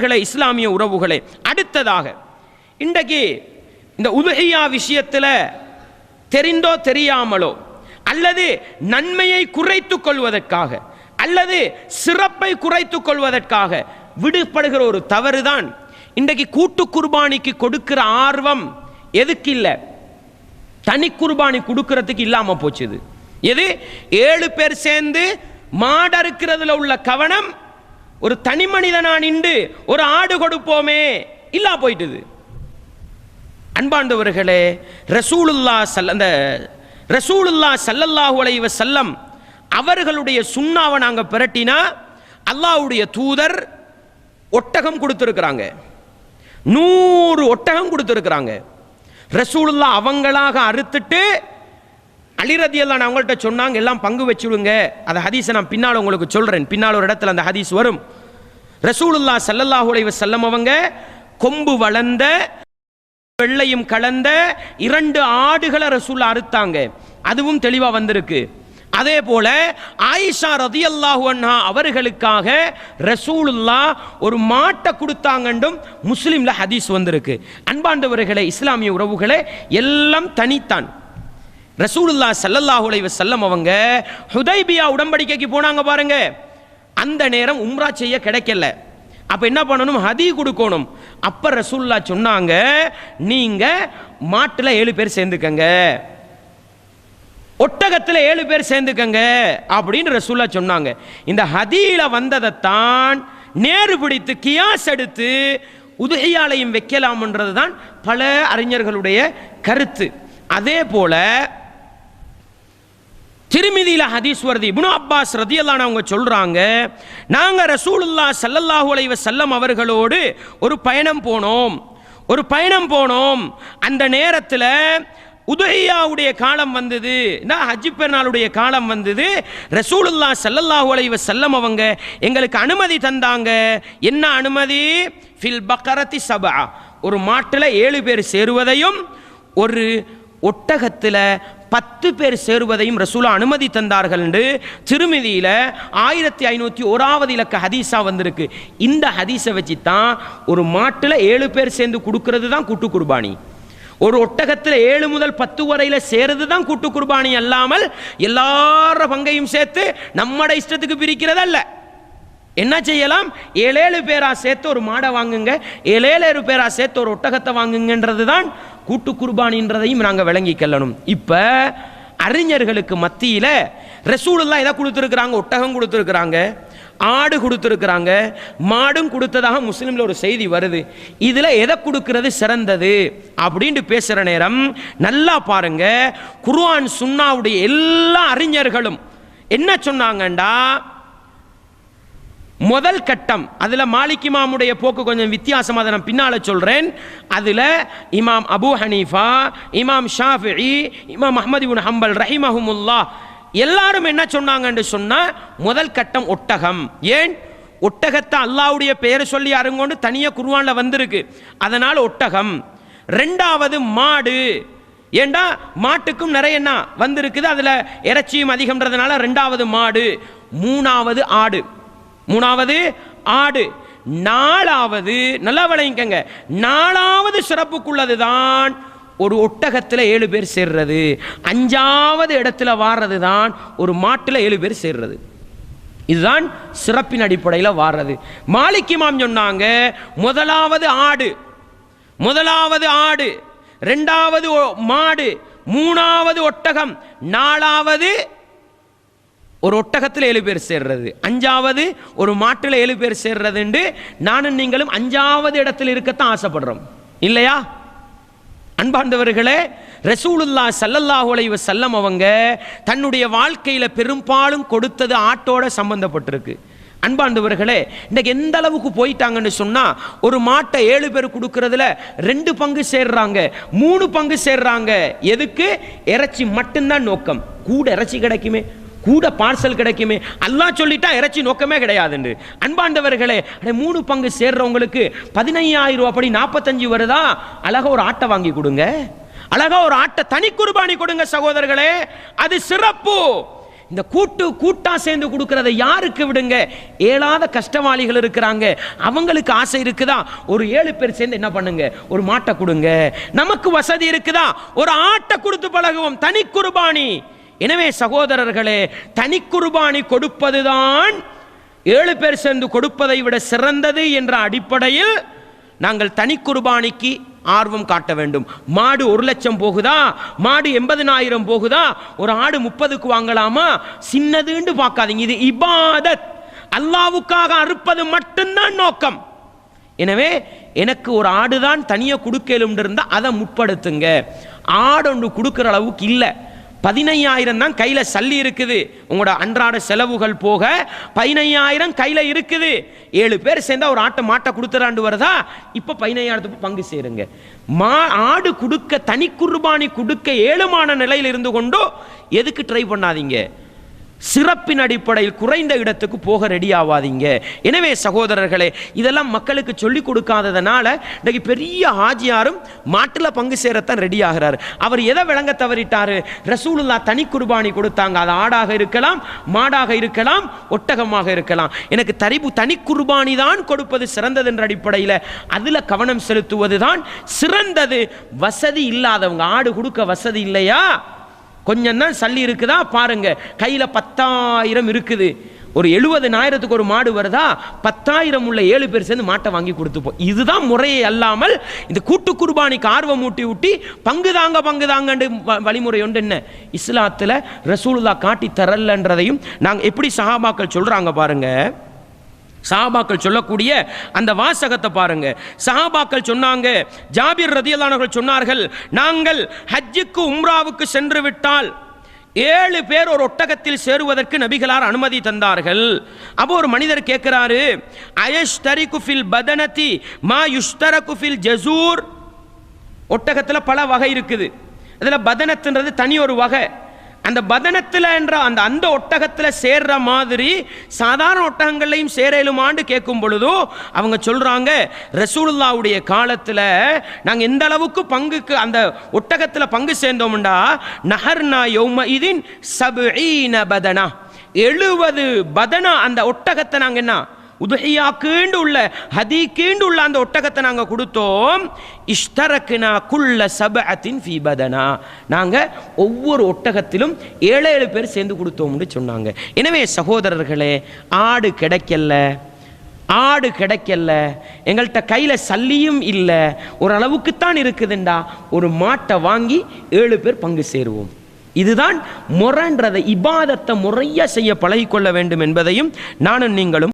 இஸ்லாமிய உறவுகளே. அடுத்ததாக இன்றைக்கு இந்த உதுகையா விஷயத்தில் தெரிந்தோ தெரியாமலோ அல்லது நன்மையை குறைத்துக் கொள்வதற்காக அல்லது சிறப்பை குறைத்துக் கொள்வதற்காக விடுபடுகிற ஒரு தவறுதான் இன்றைக்கு கூட்டு குர்பானிக்கு கொடுக்கிற ஆர்வம் எதுக்கு இல்லை தனி குர்பானி கொடுக்கறதுக்கு இல்லாம போச்சுது. எது? ஏழு பேர் சேர்ந்து மாடறுக்கிறதுல உள்ள கவனம் ஒரு தனி மனிதனா நின்று ஒரு ஆடு கொடுப்போமே இல்லா போயிட்டுது. அன்பாண்டவர்களே ரசூலுல்லா சல்ல அந்த ரசூலுல்லா சல்லல்லாஹு அலைவ செல்லம் அவர்களுடைய சுண்ணாவை நாங்கள் பிரட்டினா அல்லாவுடைய தூதர் ஒட்டகம் கொடுத்துருக்குறாங்க. நூறு ஒட்டகம் கொடுத்துருக்குறாங்க. ரசூலுல்லா அவங்களாக அறுத்துட்டு அலிரதி எல்லாம் அவங்கள்ட்ட சொன்னாங்க எல்லாம் பங்கு வச்சுடுங்க. அந்த ஹதீஸை நான் பின்னால் உங்களுக்கு சொல்கிறேன் பின்னால் ஒரு இடத்துல அந்த ஹதீஸ் வரும். ரசூலுல்லா சல்லல்லாஹு அலைஹி வஸல்லம் அவங்க கொம்பு வளர்ந்த வெள்ளையும் கலந்த இரண்டு ஆடுகளை ரசூல் அறுத்தாங்க. அதுவும் தெளிவாக வந்திருக்கு. அதே போல ஆயிஷா ரதியல்லாஹு அண்ணா அவர்களுக்காக ரசூலுல்லா ஒரு மாட்டை கொடுத்தாங்கண்டும் முஸ்லீமில் ஹதீஸ் வந்திருக்கு. அன்பாண்டவர்களே இஸ்லாமிய உறவுகளே எல்லாம் தனித்தான். ரசூலுல்லா ஸல்லல்லாஹு அலைஹி அவங்க ஹுதைபியா உடன்படிக்கைக்கு போனாங்க பாருங்க. அந்த நேரம் உம்ரா செய்ய கிடைக்கல. அப்போ என்ன பண்ணணும்? ஹதி கொடுக்கணும். அப்போ ரசூல்லா சொன்னாங்க நீங்கள் மாட்டில் ஏழு பேர் சேர்ந்துக்கங்க. ஒட்டகத்தில் ஏழு பேர் சேர்ந்துக்கங்க. அப்படின்னு ரசூல்லா சொன்னாங்க. இந்த ஹதியில் வந்ததைத்தான் நேரு பிடித்து கியாஸ் எடுத்து உதகையாலையும் வைக்கலாம்ன்றது தான் பல அறிஞர்களுடைய கருத்து. அதே போல் திருமிதியில் ஹதீஸ் வருது. இப்னு அப்பாஸ் ரதியல்லான அவங்க சொல்கிறாங்க நாங்கள் ரசூலுல்லா சல்லல்லாஹு அலைவ செல்லம் அவர்களோடு ஒரு பயணம் போனோம். ஒரு பயணம் போனோம். அந்த நேரத்தில் உதயாவுடைய காலம் வந்தது. நான் ஹஜ்ஜி பெருநாளுடைய காலம் வந்தது. ரசூலுல்லா சல்லல்லாஹு அலைவ செல்லம் அவங்க எங்களுக்கு அனுமதி தந்தாங்க. என்ன அனுமதி? ஃபில் பக்கரத்தி சபா. ஒரு மாட்டில் ஏழு பேர் சேருவதையும் ஒரு ஒட்டகத்தில் பத்து பேர் சேருவதையும் ரசூலா அனுமதி தந்தார்கள் என்று திருமதியில் ஆயிரத்தி ஐநூற்றி ஓராவது இலக்க ஹதீஸாக வந்திருக்கு. இந்த ஹதீஸை வச்சு தான் ஒரு மாட்டில் ஏழு பேர் சேர்ந்து கொடுக்கறது தான் கூட்டு குர்பானி. ஒரு ஒட்டகத்தில் ஏழு முதல் பத்து வரையில் சேருறது தான் கூட்டு குர்பானி அல்லாமல் எல்லார பங்கையும் சேர்த்து நம்மட இஷ்டத்துக்கு பிரிக்கிறதல்ல. என்ன செய்யலாம்? ஏழேழு பேரா சேர்த்து ஒரு மாடை வாங்குங்க. ஏழேழு பேரா சேர்த்து ஒரு ஒட்டகத்தை வாங்குங்கன்றது தான் கூட்டு குர்பானின்றதையும் நாங்கள் விளங்கி கொள்ளணும். இப்போ அறிஞர்களுக்கு மத்தியில் ரசூலெல்லாம் எதை கொடுத்துருக்குறாங்க ஒட்டகம் கொடுத்துருக்குறாங்க ஆடு கொடுத்துருக்குறாங்க மாடும் கொடுத்ததாக முஸ்லீமில் ஒரு செய்தி வருது. இதில் எதை கொடுக்கறது சிறந்தது அப்படின்ட்டு பேசுகிற நேரம் நல்லா பாருங்க குர்ஆன் சுன்னாவுடைய எல்லா அறிஞர்களும் என்ன சொன்னாங்கண்டா? முதல் கட்டம். அதில் மாலிக் இமாமுடைய போக்கு கொஞ்சம் வித்தியாசமாக அதை நான் பின்னால் சொல்கிறேன் அதில் இமாம் அபு ஹனீஃபா இமாம் ஷாஃபி இமாம் அஹமது உன் ஹம்பல் ரஹிமஹுமுல்லா எல்லாரும் என்ன சொன்னாங்கன்னு சொன்னால் முதல் கட்டம் ஒட்டகம். ஏன்? ஒட்டகத்தை அல்லாவுடைய பெயரை சொல்லி அருங்கொண்டு தனியாக குருவானில் வந்திருக்கு. அதனால் ஒட்டகம். ரெண்டாவது மாடு. ஏண்டா? மாட்டுக்கும் நிறைய என்ன வந்திருக்குது. அதில் இறைச்சியும் அதிகம்ன்றதுனால ரெண்டாவது மாடு. மூணாவது ஆடு. மூணாவது ஆடு. நாலாவது நல்லா விளையுங்க நாலாவது சிறப்புக்குள்ளது தான் ஒரு ஒட்டகத்தில் ஏழு பேர் சேர்றது. அஞ்சாவது இடத்துல வாடுறது தான் ஒரு மாட்டில் ஏழு பேர் சேர்றது. இதுதான் சிறப்பின் அடிப்படையில் வாடுறது மாலிக்கிமாம் சொன்னாங்க முதலாவது ஆடு. முதலாவது ஆடு. ரெண்டாவது மாடு. மூணாவது ஒட்டகம். நாலாவது ஒரு ஒட்டகத்தில் ஏழு பேர் சேர்றது. அஞ்சாவது ஒரு மாட்டில் ஏழு பேர் சேர்றதுண்டு. நானும் நீங்களும் அஞ்சாவது இடத்தில் இருக்கத்தான் ஆசைப்படுறோம். இல்லையா? அன்பார்ந்தவர்களே ரசூலுல்லா ஸல்லல்லாஹு அலைஹி செல்லம் அவங்க தன்னுடைய வாழ்க்கையில் பெரும்பாலும் கொடுத்தது ஆட்டோட சம்பந்தப்பட்டிருக்கு. அன்பார்ந்தவர்களே இன்னைக்கு எந்த அளவுக்கு போயிட்டாங்கன்னு சொன்னால் ஒரு மாட்டை ஏழு பேர் கொடுக்கறதுல ரெண்டு பங்கு சேர்றாங்க மூணு பங்கு சேர்றாங்க. எதுக்கு? இறைச்சி மட்டும்தான் நோக்கம். கூட இறைச்சி கிடைக்குமே. கூட பார்சல் கிடைக்குமே. எல்லாம் சொல்லிட்டா இறைச்சி நோக்கமே கிடையாதுண்டு. அன்பாண்டவர்களே அடே மூணு பங்கு சேர்றவங்களுக்கு பதினையாயிரம் ரூபா படி நாற்பத்தஞ்சு வருதா? அழகா ஒரு ஆட்டை வாங்கி கொடுங்க. அழகா ஒரு ஆட்டை தனி குர்பானி கொடுங்க சகோதரர்களே. அது சிறப்பு. இந்த கூட்டு கூட்டா சேர்ந்து கொடுக்கறத யாருக்கு விடுங்க? ஏழாத கஷ்டவாளிகள் இருக்கிறாங்க. அவங்களுக்கு ஆசை இருக்குதா? ஒரு ஏழு பேர் சேர்ந்து என்ன பண்ணுங்க? ஒரு மாட்டை கொடுங்க. நமக்கு வசதி இருக்குதா? ஒரு ஆட்டை கொடுத்து பழகுவோம். தனி குர்பானி. எனவே சகோதரர்களே தனி குர்பானி கொடுப்பதுதான் ஏழு பேர் சேர்ந்து கொடுப்பதை விட சிறந்தது என்ற அடிப்படையில் நாங்கள் தனி குர்பானிக்கு ஆர்வம் காட்ட வேண்டும். மாடு ஒரு லட்சம் போகுதா? மாடு எண்பதினாயிரம் போகுதா? ஒரு ஆடு முப்பதுக்கு வாங்கலாமா? சின்னதுன்னு பார்க்காதீங்க. இது இபாதத். அல்லாவுக்காக அறுப்பது மட்டும்தான் நோக்கம். எனவே எனக்கு ஒரு ஆடுதான் தனியாக கொடுக்கலும் இருந்தால் அதை முற்படுத்துங்க. ஆடு ஒன்று கொடுக்குற அளவுக்கு இல்லை. பதினையாயிரம் தான் கையில் சல்லி இருக்குது. உங்களோட அன்றாட செலவுகள் போக பதினையாயிரம் கையில் இருக்குது. ஏழு பேர் சேர்ந்தா ஒரு ஆட்டை மாட்டை கொடுத்துறாண்டு வருதா? இப்போ பதினையாயிரத்துக்கு பங்கு சேருங்க. மா ஆடு கொடுக்க தனி குர்பானி கொடுக்க ஏழுமான நிலையில் இருந்து கொண்டோ எதுக்கு ட்ரை பண்ணாதீங்க? சிறப்பின் அடிப்படையில் குறைந்த இடத்துக்கு போக ரெடி ஆவாதீங்க. எனவே சகோதரர்களே இதெல்லாம் மக்களுக்கு சொல்லிக் கொடுக்காததுனால இன்றைக்கு பெரிய ஹாஜியாரும் மாட்டில் பங்கு சேரத்தான் ரெடி ஆகிறார். அவர் எதை விளங்க தவறிட்டார்? ரசூலுல்லா தனி குர்பானி கொடுத்தாங்க. அது ஆடாக இருக்கலாம் மாடாக இருக்கலாம் ஒட்டகமாக இருக்கலாம். எனக்கு தரிபு தனி குர்பானி தான் கொடுப்பது சிறந்தது என்ற அடிப்படையில் அதில் கவனம் செலுத்துவது தான் சிறந்தது. வசதி இல்லாதவங்க ஆடு கொடுக்க வசதி இல்லையா? கொஞ்சம் தான் சல்லி இருக்குதா? பாருங்க. கையில் பத்தாயிரம் இருக்குது. ஒரு எழுபதனாயிரத்துக்கு ஒரு மாடு வருதா? பத்தாயிரம் உள்ள ஏழு பேர் சேர்ந்து மாட்டை வாங்கி கொடுத்துப்போம். இதுதான் முறையை அல்லாமல் இந்த கூட்டு குர்பானிக்கு ஆர்வம் ஊட்டி ஊட்டி பங்கு தாங்க பங்கு தாங்கன்னு வ- வழிமுறை உண்டு என்ன இஸ்லாத்தில் ரசூலுல்லா காட்டி தரலன்றதையும் நாங்கள் எப்படி சஹாபாக்கள் சொல்கிறாங்க பாருங்கள் சஹாபாக்கள் சொல்லக்கூடிய அந்த வாசகத்தை பாருங்க. சஹாபாக்கள் சொன்னாங்க ஜாபிர் ரதியல்லானவர்கள் சொன்னார்கள் நாங்கள் ஹஜ்ஜுக்கு உம்ராவுக்கு சென்று விட்டால் ஏழு பேர் ஒரு ஒட்டகத்தில் சேருவதற்கு நபிகளார் அனுமதி தந்தார்கள். அப்போ ஒரு மனிதர் கேட்கிறாரு அயஷ்தரி குஃபில் பதனதி மா யுஷ்தர குஃபில் ஜசூர்? ஒட்டகத்தில் பல வகை இருக்குது. அதில் பதனத்துன்றது தனி ஒரு வகை. அந்த பதனத்தில் என்ற அந்த அந்த ஒட்டகத்தில் சேர்ற மாதிரி சாதாரண ஒட்டகங்கள்லையும் சேரலுமான்னு கேட்கும் பொழுதோ அவங்க சொல்கிறாங்க ரசூலுல்லாவுடைய காலத்தில் நாங்கள் எந்த அளவுக்கு பங்குக்கு அந்த ஒட்டகத்தில் பங்கு சேர்ந்தோம்டா நஹர்னா யௌம இதின் சபீன பதனா. எழுபது பதனா அந்த ஒட்டகத்தை நாங்கள் என்ன? உதஹியாக்குண்டு உள்ள ஹதீக்குண்டு உள்ள அந்த ஒட்டகத்தை நாங்கள் கொடுத்தோம். இஷ்டரக்குனா குள்ள சபஅத்தின் ஃபீ நாங்கள் ஒவ்வொரு ஒட்டகத்திலும் ஏழு ஏழு பேர் சேர்ந்து கொடுத்தோம்னு சொன்னாங்க. எனவே சகோதரர்களே ஆடு கிடைக்கல. ஆடு கிடைக்கல. எங்கள்கிட்ட கையில் சல்லியும் இல்லை. ஓரளவுக்குத்தான் இருக்குதுண்டா. ஒரு மாட்டை வாங்கி ஏழு பேர் பங்கு சேருவோம். இதுதான் முரன்றதை இபாதத்தை முறையா செய்ய பழகிக்கொள்ள வேண்டும் என்பதையும் நானும் நீங்களும்